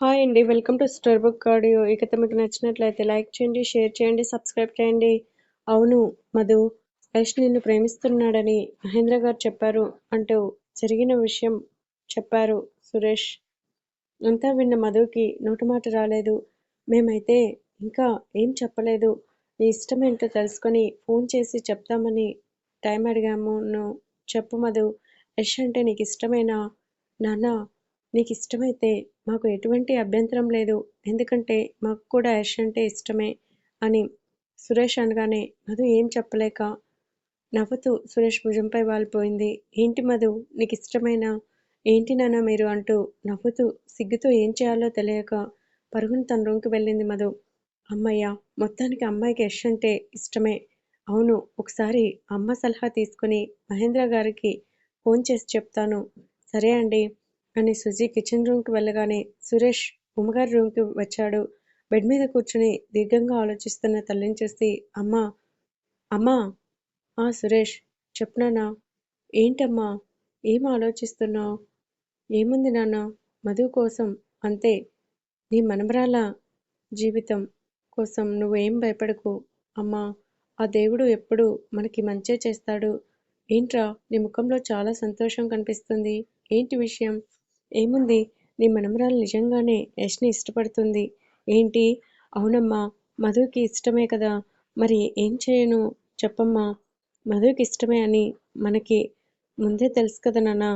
Hi అండి. Welcome to star book audio. ఈ కథ మీకు నచ్చినట్లయితే లైక్ చేయండి, షేర్ చేయండి, సబ్స్క్రైబ్ చేయండి. అవును మధు, యష్ నిన్ను ప్రేమిస్తున్నాడని మహేంద్ర గారు చెప్పారు అంటూ జరిగిన విషయం చెప్పారు సురేష్. అంతా విన్న మధుకి నోటమాట రాలేదు. మేమైతే ఇంకా ఏం చెప్పలేదు. నీ ఇష్టం ఏంటో తెలుసుకొని ఫోన్ చేసి చెప్తామని టైం అడిగాము చెప్పు మధు, యష్ అంటే నీకు ఇష్టమేనా నాన్న నీకు ఇష్టమైతే మాకు ఎటువంటి అభ్యంతరం లేదు. ఎందుకంటే మాకు కూడా యష్ అంటే ఇష్టమే అని సురేష్ అనగానే మధు ఏం చెప్పలేక నవ్వుతూ సురేష్ భుజంపై వాలిపోయింది. ఏంటి మధు ఇష్టమైన ఏంటి నాన్న మీరు అంటూ నవ్వుతూ సిగ్గుతో ఏం చేయాలో తెలియక పరుగున తన రూమ్కి వెళ్ళింది మధు. అమ్మయ్య మొత్తానికి అమ్మాయికి యష్ అంటే ఇష్టమే. అవును ఒకసారి అమ్మ సలహా తీసుకుని మహేంద్ర గారికి ఫోన్ చేసి చెప్తాను. సరే అండి అని సుజీ కిచెన్ రూమ్కి వెళ్ళగానే సురేష్ ఉమ్మగారి రూమ్కి వచ్చాడు. బెడ్ మీద కూర్చుని దీర్ఘంగా ఆలోచిస్తున్న తల్లిని చూసి అమ్మా! అమ్మా! ఆ సురేష్ చెప్పు ఏంటమ్మా? ఏం ఆలోచిస్తున్నావు ఏముంది నాన్నా? మధు కోసం అంతే. నీ మనమరాల జీవితం కోసం నువ్వు ఏం భయపడకు అమ్మా! ఆ దేవుడు ఎప్పుడు మనకి మంచే చేస్తాడు. ఏంట్రా నీ ముఖంలో చాలా సంతోషం కనిపిస్తుంది. ఏంటి విషయం? ఏముంది నీ మనమరాలు నిజంగానే యష్ని ఇష్టపడుతుంది. ఏంటి? అవునమ్మా మధుకి ఇష్టమే కదా! మరి ఏం చేయను చెప్పమ్మా? మధుకి ఇష్టమే అని మనకి ముందే తెలుసు కదా నాన్న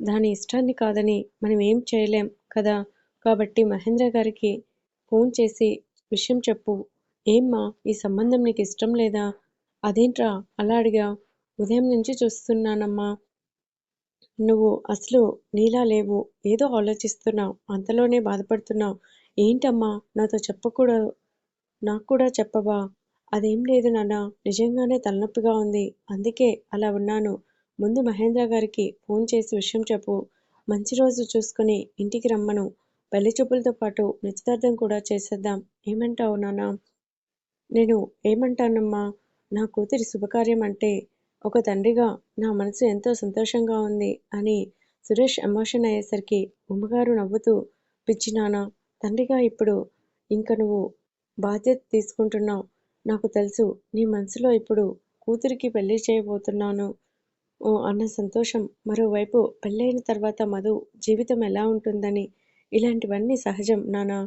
దాని ఇష్టాన్ని కాదని మనం ఏం చేయలేం కదా! కాబట్టి మహేంద్ర గారికి ఫోన్ చేసి విషయం చెప్పు. ఏమ్మా ఈ సంబంధం నీకు ఇష్టం లేదా? అదేంట్రా అలా అడిగా ఉదయం నుంచి చూస్తున్నానమ్మా. నువ్వు అసలు నీలా లేవు. ఏదో ఆలోచిస్తున్నావు అంతలోనే బాధపడుతున్నావు ఏంటమ్మా నాతో చెప్పకూడదు నాకు కూడా చెప్పవా? అదేం లేదు నాన్నా. నిజంగానే తలనొప్పిగా ఉంది. అందుకే అలా ఉన్నాను. ముందు మహేంద్ర గారికి ఫోన్ చేసి విషయం చెప్పు. మంచి రోజు చూసుకుని ఇంటికి రమ్మను. పెళ్ళి చూపులతో పాటు నిశ్చితార్థం కూడా చేసేద్దాం. ఏమంటావు నాన్నా? నేను ఏమంటానమ్మా? నా కూతురి శుభకార్యం అంటే ఒక తండ్రిగా నా మనసు ఎంతో సంతోషంగా ఉంది అని సురేష్ ఎమోషన్ అయ్యేసరికి ఉమ్మగారు నవ్వుతూ పిచ్చి నాన్నా! తండ్రిగా ఇప్పుడు ఇంక నువ్వు బాధ్యత తీసుకుంటున్నావు నాకు తెలుసు నీ మనసులో ఇప్పుడు కూతురికి పెళ్ళి చేయబోతున్నాను అన్న సంతోషం. మరోవైపు పెళ్ళైన తర్వాత మధు జీవితం ఎలా ఉంటుందని. ఇలాంటివన్నీ సహజం నానా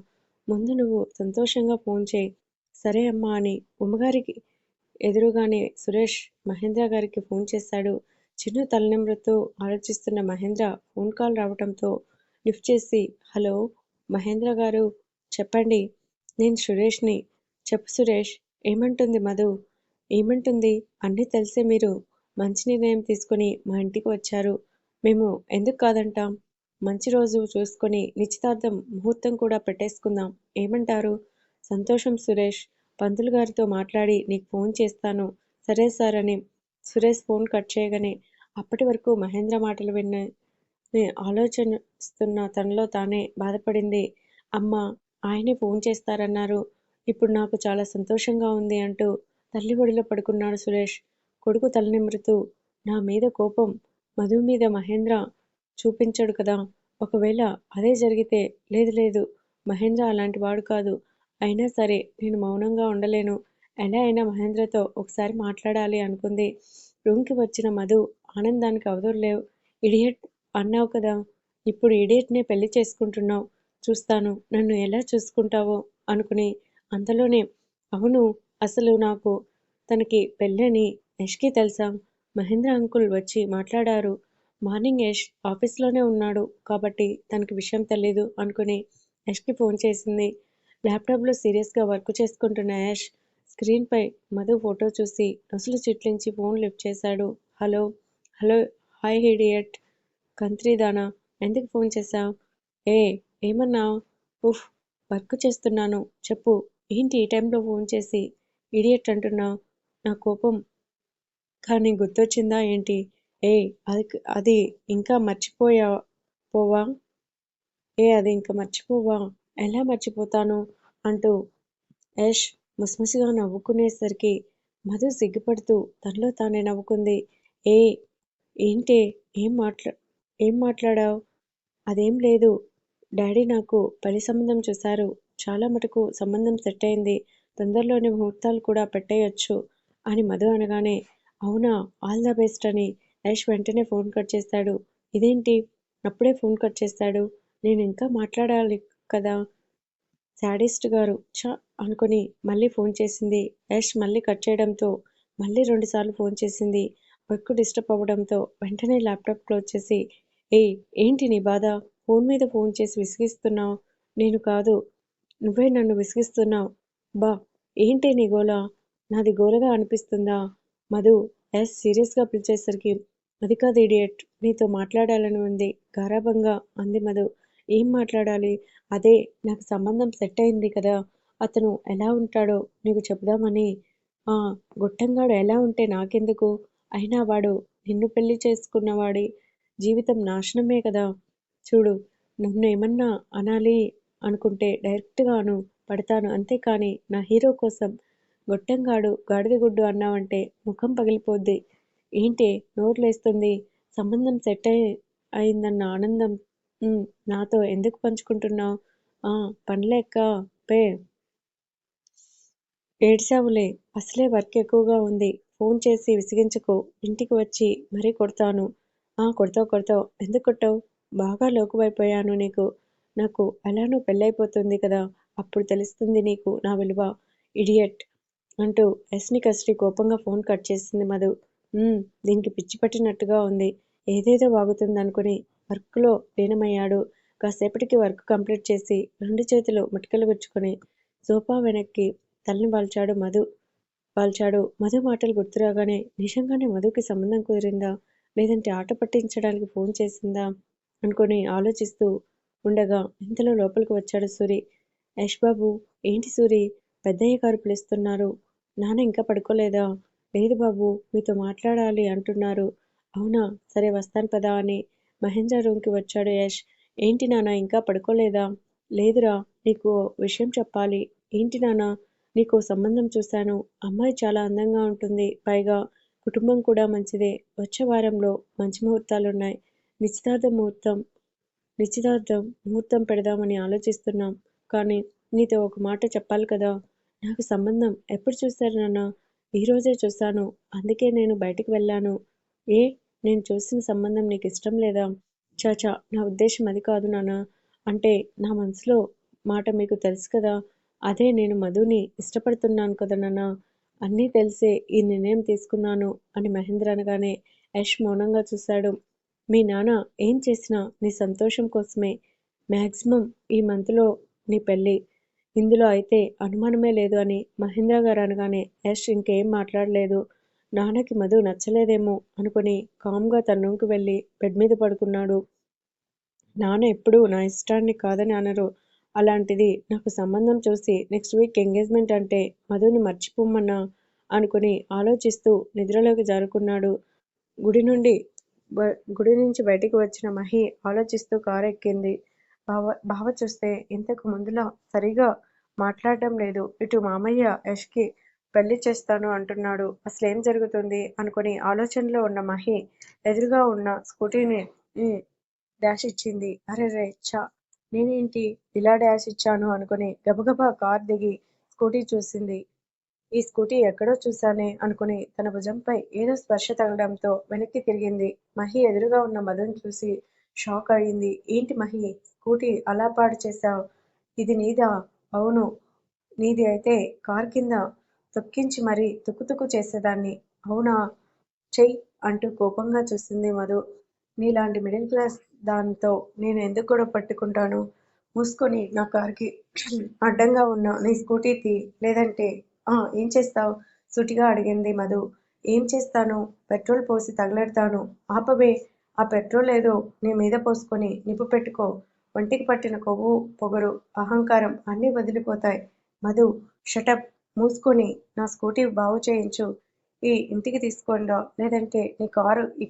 ముందు నువ్వు సంతోషంగా ఫోన్ చేయి. సరే అమ్మా అని ఉమ్మగారికి ఎదురుగానే సురేష్ మహేంద్ర గారికి ఫోన్ చేశాడు. చిన్న తలనిమ్రతో ఆలోచిస్తున్న మహేంద్ర ఫోన్ కాల్ రావటంతో లిఫ్ట్ చేసి హలో మహేంద్ర గారు చెప్పండి. నేను సురేష్ని. చెప్పు సురేష్ ఏమంటుంది మధు? ఏమంటుంది? అన్నీ తెలిసే మీరు మంచి నిర్ణయం తీసుకుని మా ఇంటికి వచ్చారు. మేము ఎందుకు కాదంటాం? మంచి రోజు చూసుకొని నిశ్చితార్థం ముహూర్తం కూడా పెట్టేసుకుందాం. ఏమంటారు? సంతోషం సురేష్. పంతులు గారితో మాట్లాడి నీకు ఫోన్ చేస్తాను. సరే సార్ అని సురేష్ ఫోన్ కట్ చేయగానే అప్పటి వరకు మహేంద్ర మాటలు విన్న ఆలోచిస్తున్న తనలో తానే బాధపడింది. అమ్మ ఆయనే ఫోన్ చేస్తారన్నారు. ఇప్పుడు నాకు చాలా సంతోషంగా ఉంది అంటూ తల్లి ఒడిలో పడుకున్నాడు సురేష్. కొడుకు తలనిమురుతూ నా మీద కోపం మధు మీద మహేంద్ర చూపించడు కదా! ఒకవేళ అదే జరిగితే లేదు లేదు మహేంద్ర అలాంటి వాడు కాదు. అయినా సరే నేను మౌనంగా ఉండలేను. ఎలా అయినా మహేంద్రతో ఒకసారి మాట్లాడాలి అనుకుంది. రూమ్కి వచ్చిన మధు ఆనందానికి అవధుల్లేవు. ఇడియట్ అన్నావు కదా! ఇప్పుడు ఇడియట్నే పెళ్ళి చేసుకుంటున్నావు చూస్తాను నన్ను ఎలా చూసుకుంటావో అనుకుని అంతలోనే అవును అసలు నాకు తనకి పెళ్ళని యష్కి తెలుసా? మహేంద్ర అంకుల్ వచ్చి మాట్లాడారు. మార్నింగ్ యష్ ఆఫీస్లోనే ఉన్నాడు కాబట్టి తనకి విషయం తెలీదు అనుకుని యష్కి ఫోన్ చేసింది. ల్యాప్టాప్లో సీరియస్గా వర్క్ చేసుకుంటున్న యాష్ స్క్రీన్పై మధు ఫోటో చూసి నొసలు చిట్లించి ఫోన్ లిఫ్ట్ చేశాడు. హలో హలో హాయ్ హిడియట్ కంత్రీదానా ఎందుకు ఫోన్ చేశా ఏ ఏమన్నా ఉఫ్ వర్క్ చేస్తున్నాను. చెప్పు ఏంటి ఈ టైంలో ఫోన్ చేసి ఇడియట్ అంటున్నా నా కోపం కానీ గుర్తొచ్చిందా ఏంటి? ఏ అది అది ఇంకా మర్చిపోయా పోవా? ఏ అది ఇంకా మర్చిపోవా? ఎలా మర్చిపోతాను? అంటూ యష్ ముసిముసిగా నవ్వుకునేసరికి మధు సిగ్గుపడుతూ తనలో తానే నవ్వుకుంది. ఏ ఏంటే ఏం మాట్లా ఏం మాట్లాడావ్? అదేం లేదు. డాడీ నాకు పెళ్ళి సంబంధం చూశారు చాలా మటుకు సంబంధం సెట్ అయింది తొందరలోనే ముహూర్తాలు కూడా పెట్టేయొచ్చు అని మధు అనగానే అవునా ఆల్ ద బెస్ట్ అని యష్ వెంటనే ఫోన్ కట్ చేశాడు ఇదేంటి అప్పుడే ఫోన్ కట్ చేశాడు నేను ఇంకా మాట్లాడాలి కదా? శాడిస్ట్ గారు ఛ! అనుకుని మళ్ళీ ఫోన్ చేసింది. యష్ మళ్ళీ కట్ చేయడంతో మళ్ళీ రెండుసార్లు ఫోన్ చేసింది. వర్క్ డిస్టర్బ్ అవ్వడంతో వెంటనే ల్యాప్టాప్ క్లోజ్ చేసి ఏ ఏంటి నీ బాధ? ఫోన్ మీద ఫోన్ చేసి విసిగిస్తున్నావు? నేను కాదు నువ్వే నన్ను విసిగిస్తున్నావు. బా ఏంటి నీ గోల? నాది గోలగా అనిపిస్తుందా? మధు ఎస్ సీరియస్గా పిలిచేసరికి అది కాదు ఇడియట్ నీతో మాట్లాడాలని ఉంది. గారాబంగా అంది మధు. ఏం మాట్లాడాలి? అదే నాకు సంబంధం సెట్ అయింది కదా అతను ఎలా ఉంటాడో నీకు చెప్దామని ఆ గొట్టంగాడు ఎలా ఉంటే నాకెందుకు? అయినా వాడు నిన్ను పెళ్ళి చేసుకున్నవాడి జీవితం నాశనమే కదా. చూడు నన్ను ఏమన్నా అనాలి అనుకుంటే డైరెక్ట్గాను పడతాను అంతేకాని నా హీరో కోసం గొట్టంగాడు గాడిదగుడ్డు అన్నావంటే ముఖం పగిలిపోద్ది. ఏంటి నోరులేస్తుంది? సంబంధం సెట్ అయి అయిందన్న ఆనందం నాతో ఎందుకు పంచుకుంటున్నావు? ఆ పనిలేక పే. ఏడ్చావులే అసలే వర్క్ ఎక్కువగా ఉంది. ఫోన్ చేసి విసిగించుకో ఇంటికి వచ్చి మరీ కొడతాను. ఆ కొడతావు కొడతావు. ఎందుకు కొట్టావు? బాగా లోకువైపోయాను నీకు. నాకు అలానూ పెళ్ళైపోతుంది కదా అప్పుడు తెలుస్తుంది నీకు నా విలువ. ఇడియట్ అంటూ ఎస్ని కస్రి కోపంగా ఫోన్ కట్ చేసింది మధు. దీనికి పిచ్చి పట్టినట్టుగా ఉంది. ఏదేదో బాగుతుంది అనుకుని వర్క్లో లీనమయ్యాడు. కాసేపటికి వర్క్ కంప్లీట్ చేసి రెండు చేతులు మటికలు గుచ్చుకొని సోఫా వెనక్కి తలని వాల్చాడు మధు. వాల్చాడు. మధు మాటలు గుర్తురాగానే నిజంగానే మధుకి సంబంధం కుదిరిందా? లేదంటే ఆట పట్టించడానికి ఫోన్ చేసిందా? అనుకొని ఆలోచిస్తూ ఉండగా ఇంతలో లోపలికి వచ్చాడు సూరి. యష్ బాబు ఏంటి సూరి? పెద్దయ్య గారు పిలుస్తున్నారు. నాన్న ఇంకా పడుకోలేదా? లేదు బాబు మీతో మాట్లాడాలి అంటున్నారు. అవునా సరే వస్తాను పదా అని మహేంద్ర రూమ్కి వచ్చాడు. యష్ ఏంటి నాన్న ఇంకా పడుకోలేదా? లేదురా నీకు ఓ విషయం చెప్పాలి. ఏంటి నాన్న నీకు సంబంధం చూశాను. అమ్మాయి చాలా అందంగా ఉంటుంది. పైగా కుటుంబం కూడా మంచిదే. వచ్చే వారంలో మంచి ముహూర్తాలున్నాయి నిశ్చితార్థ ముహూర్తం నిశ్చితార్థం ముహూర్తం పెడదామని ఆలోచిస్తున్నాం. కానీ నీతో ఒక మాట చెప్పాలి కదా. నాకు సంబంధం ఎప్పుడు చూశారు నాన్న? ఈరోజే చూశాను. అందుకే నేను బయటికి వెళ్ళాను. ఏ నేను చూసిన సంబంధం నీకు ఇష్టం లేదా? చాచా నా ఉద్దేశం అది కాదు నాన్న. అంటే నా మనసులో మాట మీకు తెలుసు కదా? అదే నేను మధుని ఇష్టపడుతున్నాను కదా నాన్న. అన్నీ తెలిసే ఈ నిర్ణయం తీసుకున్నాను అని మహేంద్ర అనగానే యష్ మౌనంగా చూశాడు. మీ నాన్న ఏం చేసినా నీ సంతోషం కోసమే. మ్యాక్సిమం ఈ మంత్లో నీ పెళ్ళి. ఇందులో అయితే అనుమానమే లేదు అని మహేంద్ర గారు అనగానే యష్ ఇంకేం మాట్లాడలేదు. నాన్నకి మధు నచ్చలేదేమో అనుకుని కామ్గా తన రూమ్కి వెళ్ళి బెడ్ మీద పడుకున్నాడు. నాన్న ఎప్పుడూ నా ఇష్టాన్ని కాదని అనరు. అలాంటిది నాకు సంబంధం చూసి నెక్స్ట్ వీక్ ఎంగేజ్మెంట్ అంటే మధుని మర్చిపోమన్నా అనుకుని ఆలోచిస్తూ నిద్రలోకి జారుకున్నాడు. గుడి నుండి బ- గుడి నుంచి బయటికి వచ్చిన మహి ఆలోచిస్తూ కారు ఎక్కింది. బావ బావ చూస్తే ఇంతకు ముందులా సరిగా మాట్లాడటం లేదు. ఇటు మామయ్య యష్కి పెళ్ళి చేస్తాను అంటున్నాడు. అసలు ఏం జరుగుతుంది? అనుకుని ఆలోచనలో ఉన్న మహి ఎదురుగా ఉన్న స్కూటీని డాష్ ఇచ్చింది. అరే రే చా నేనేంటి ఇలా డాష్ ఇచ్చాను? అనుకుని గబగబా కార్ దిగి స్కూటీ చూసింది. ఈ స్కూటీ ఎక్కడో చూశానే అనుకుని తన భుజంపై ఏదో స్పర్శ తగలడంతో వెనక్కి తిరిగింది. మహి ఎదురుగా ఉన్న మధుని చూసి షాక్ అయింది. ఏంటి మహి స్కూటీ అలా పాడు చేశావు? ఇది నీదా? అవును నీది అయితే కార్ కింద తొక్కించి మరీ తుకుతుకు చేసేదాన్ని. అవునా? చెయ్యి అంటూ కోపంగా చూసింది మధు. నీలాంటి మిడిల్ క్లాస్ దాంతో నేను ఎందుకు కూడా పట్టుకుంటాను? మూసుకొని నా కార్కి అడ్డంగా ఉన్న నీ స్కూటీ తీ. లేదంటే ఆ ఏం చేస్తావు? సూటిగా అడిగింది మధు. ఏం చేస్తాను? పెట్రోల్ పోసి తగలెడతాను. ఆపవే. ఆ పెట్రోల్ ఏదో నీ మీద పోసుకొని నిప్పు పెట్టుకో. ఒంటికి పట్టిన కొవ్వు పొగరు అహంకారం అన్నీ వదిలిపోతాయి. మధు షటప్ మూసుకొని నా స్కూటీ బాగు చేయించు. ఈ ఇంటికి తీసుకొనిరా లేదంటే నీ కారు నీ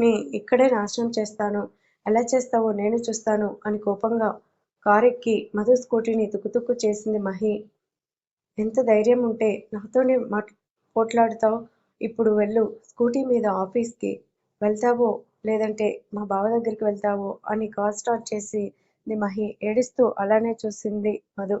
ని ఇక్కడే నాశనం చేస్తాను. ఎలా చేస్తావో నేను చూస్తాను అని కోపంగా కారెక్కి మధు స్కూటీని తుక్కుతుక్కు చేసింది మహి. ఎంత ధైర్యం ఉంటే నాతోనే మాట్ పోట్లాడుతావు? ఇప్పుడు వెళ్ళు. స్కూటీ మీద ఆఫీస్కి వెళ్తావో లేదంటే మా బావ దగ్గరికి వెళ్తావో అని కాల్ స్టార్ట్ చేసి మహి. ఏడుస్తూ అలానే చూసింది మధు.